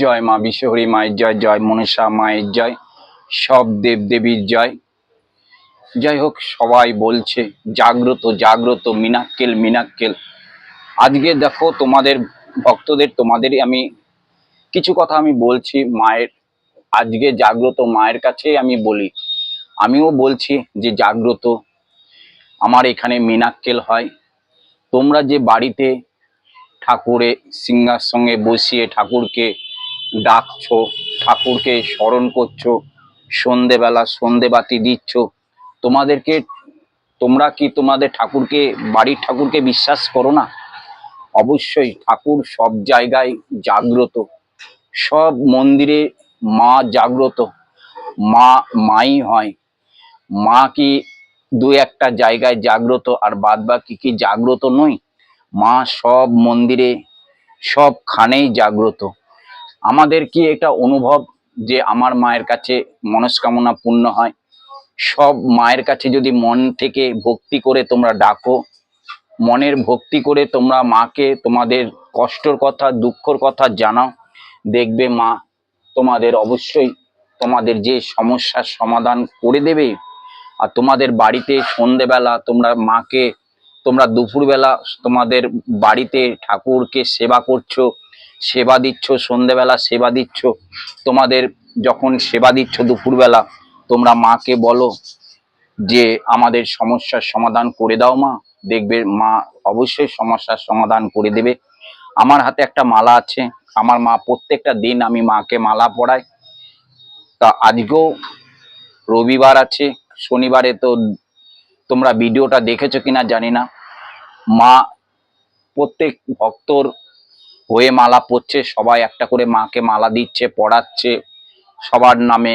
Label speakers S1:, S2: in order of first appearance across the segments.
S1: জয় মা বিশ্বহরি মায়ের জয় জয় মনসা মায়ের জয়, সব দেব দেবীর জয়। যাই হোক, সবাই বলছে, জাগ্রত জাগ্রত মিনাক্কেল মিনাক্কেল আজকে দেখো, তোমাদের ভক্তদের, তোমাদেরই আমি কিছু কথা আমি বলছি মায়ের। আজকে জাগ্রত মায়ের কাছে আমি বলি। আমিও বলছি যে জাগ্রত, আমার এখানে মিনাক্কেল হয়। তোমরা যে বাড়িতে ঠাকুরে সিংহার সঙ্গে বসিয়ে ঠাকুরকে ডাকছো, ঠাকুরকে স্মরণ করছ, সন্ধেবেলা সন্ধেবাতি দিচ্ছ। তোমাদেরকে, তোমরা কি তোমাদের ঠাকুরকে, বাড়ির ঠাকুরকে বিশ্বাস করো না? অবশ্যই ঠাকুর সব জায়গায় জাগ্রত। সব মন্দিরে মা জাগ্রত। মা, মাই হয়। মা কি দু একটা জায়গায় জাগ্রত আর বাদ বাকি কি জাগ্রত নয়? মা সব মন্দিরে, সবখানেই জাগ্রত। আমাদের কি এটা অনুভব যে আমার মায়ের কাছে মনস্কামনা পূর্ণ হয়? সব মায়ের কাছে যদি মন থেকে ভক্তি করে তোমরা ডাকো, মনের ভক্তি করে তোমরা মাকে তোমাদের কষ্টর কথা, দুঃখর কথা জানাও, দেখবে মা তোমাদের অবশ্যই তোমাদের যে সমস্যার সমাধান করে দেবে আর তোমাদের বাড়িতে সন্ধেবেলা তোমরা মাকে, তোমরা দুপুরবেলা তোমাদের বাড়িতে ঠাকুরকে সেবা করছ সেবা দিচ্ছ, সন্ধেবেলা সেবা দিচ্ছ, তোমাদের যখন সেবা দিচ্ছ দুপুরবেলা, তোমরা মাকে বলো যে, আমাদের সমস্যার সমাধান করে দাও মা। দেখবে মা অবশ্যই সমস্যার সমাধান করে দেবে। আমার হাতে একটা মালা আছে। আমার মা প্রত্যেকটা দিন আমি মাকে মালা পরাই। তা আজকেও রবিবার আছে। শনিবারে তো তোমরা ভিডিওটা দেখেছ কিনা জানি না। মা প্রত্যেক ভক্তর হয়ে মালা পরছে, সবাই একটা করে মাকে মালা দিচ্ছে, পড়াচ্ছে। সবার নামে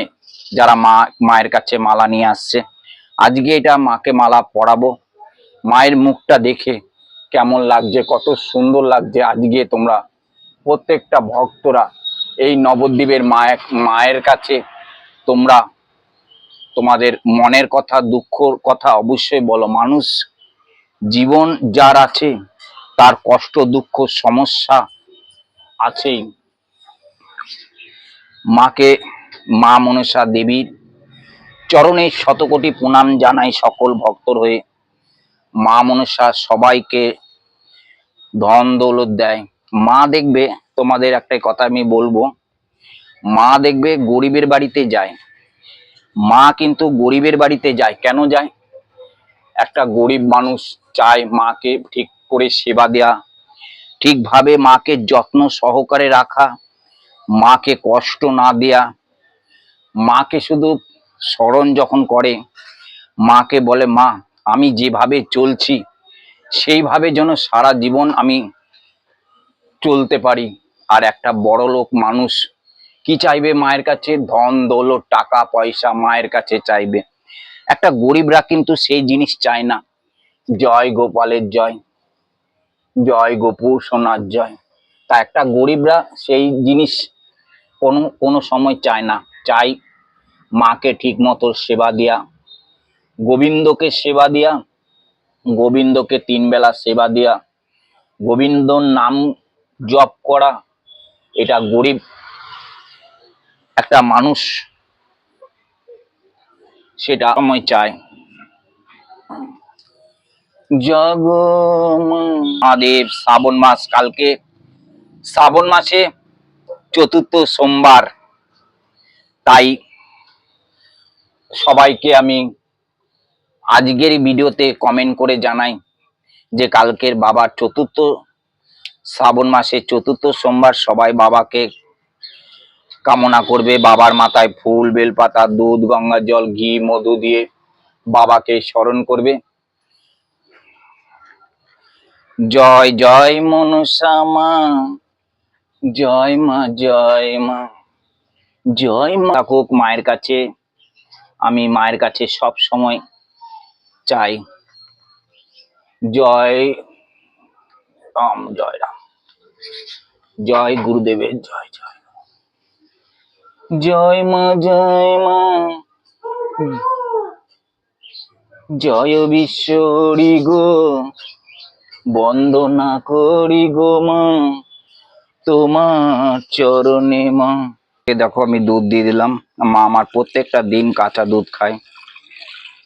S1: যারা মা, মায়ের কাছে মালা নিয়ে আসছে। আজকে এটা মাকে মালা পড়াবো মায়ের মুখটা দেখে কেমন লাগছে, কত সুন্দর লাগছে আজকে তোমরা। প্রত্যেকটা ভক্তরা এই নবদ্বীপের মায়ের মায়ের কাছে তোমরা তোমাদের মনের কথা, দুঃখর কথা অবশ্যই বলো। মানুষ জীবন যার আছে, তার কষ্ট, দুঃখ, সমস্যা আছেই। মাকে, মা মনসা দেবীর চরণে শতকোটি প্রণাম জানাই সকল ভক্তর হয়ে। মা মনসা সবাইকে ধন দৌলত দেয়। মা দেখবে, তোমাদের একটা কথা আমি বলব, মা দেখবে গরিবের বাড়িতে যায়। মা কিন্তু গরিবের বাড়িতে যায়, কেন যায়? একটা গরিব মানুষ চায় মাকে ঠিক করে সেবা দেয়া ঠিকভাবে মাকে যত্ন সহকারে রাখা, মাকে কষ্ট না দেয়া, মাকে শুধু স্মরণ যখন করে, মাকে বলে, মা, আমি যেভাবে চলছি, সেইভাবে যেন সারা জীবন আমি চলতে পারি। আর একটা বড় লোক মানুষ কি চাইবে? মায়ের কাছে ধন, দৌলত, টাকা, পয়সা মায়ের কাছে চাইবে। একটা গরিবরা কিন্তু সেই জিনিস চায় না। জয় গোপালের জয়। জয় গোপু, সোনার জয়। তা একটা গরিবরা সেই জিনিস কোনো কোনো সময় চায় না। চাই মাকে ঠিক মতো সেবা দেয়া, গোবিন্দকে সেবা দেয়া, গোবিন্দকে তিন বেলা সেবা দেয়া, গোবিন্দর নাম জপ করা, এটা গরিব একটা মানুষ সেটা সময় চায়। জগ মহাদেব, শ্রাবণ মাস, কালকে শ্রাবণ মাসে চতুর্থ সোমবার। তাই সবাইকে আমি আজকের ভিডিওতে কমেন্ট করে জানাই যে কালকের বাবার চতুর্থ শ্রাবণ মাসে চতুর্থ সোমবার সবাই বাবাকে কামনা করবে। বাবার মাথায় ফুল, বেলপাতা, দুধ, গঙ্গা জল, ঘি, মধু দিয়ে বাবাকে স্মরণ করবে। জয় জয় মনসা মা, জয় মা জয় মা জয় মা। থাকুক মায়ের কাছে, আমি মায়ের কাছে সব সময় চাই। জয় রাম জয় রাম। জয় গুরুদেবের, জয় জয় জয় মা জয় মা। জয় বিশ্বরি গো। বন্দনা করি গো মা, তোমার চরণে মা। দেখো, আমি দুধ দিয়ে দিলাম। মা আমার প্রত্যেকটা দিন কাঁচা দুধ খায়।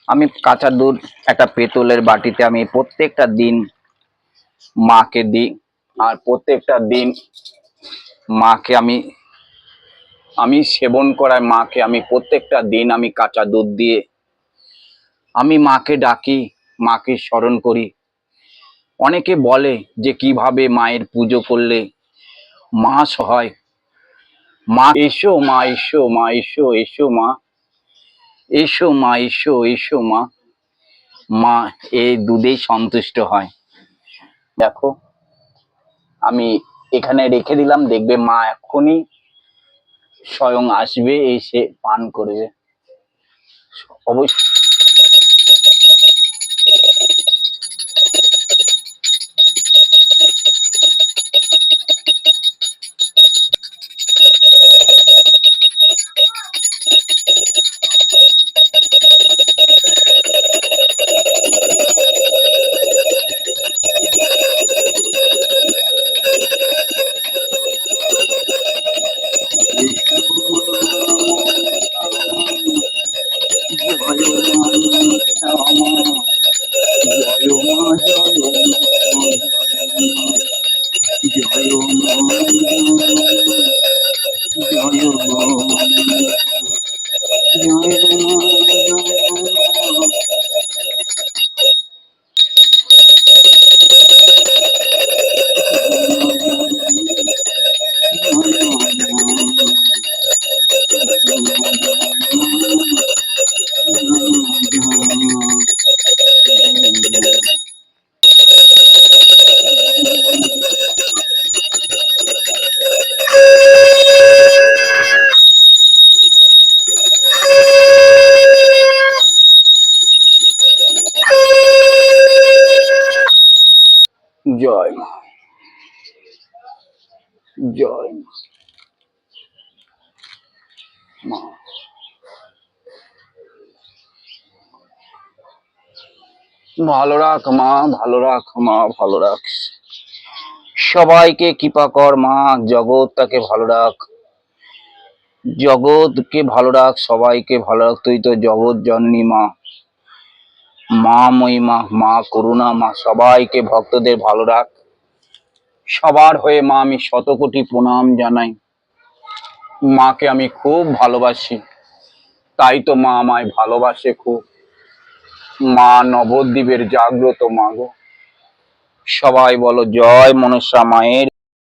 S1: আমি কাঁচা দুধ একটা পেতলের বাটিতে আমি প্রত্যেকটা দিন মাকে দিই। আর প্রত্যেকটা দিন মাকে আমি আমি সেবন করায় মাকে আমি প্রত্যেকটা দিন আমি কাঁচা দুধ দিয়ে আমি মাকে ডাকি, মাকে স্মরণ করি। অনেকে বলে যে কীভাবে মায়ের পুজো করলে মাস হয় মা, এসো মা এসো মা, এসো এসো মা এসো মা, এসো এসো মা। মা এই দুধেই সন্তুষ্ট হয়। দেখো, আমি এখানে রেখে দিলাম, দেখবে মা এখনই স্বয়ং আসবে, এসে পান করবে। অবশ্যই জয় জয় মা ভালো রাখ মা, ভালো রাখ মা, ভালো রাখ। সবাইকে কৃপা কর মা জগৎটাকে ভালো রাখ। জগৎকে ভালো রাখ, সবাইকে ভালো রাখ। তুই তো জগৎ জননী মা। মা মহিমা, মা করুণা মা, সবাইকে ভক্তদের ভালো রাখ। সবার হয়ে মা আমি শতকোটি প্রণাম জানাই। মাকে আমি খুব ভালোবাসি। তাই তো মা আমায় ভালোবাসে খুব। মা নবদ্বীপের জাগ্রত মা গো। সবাই বলো, জয় মনসা মায়ের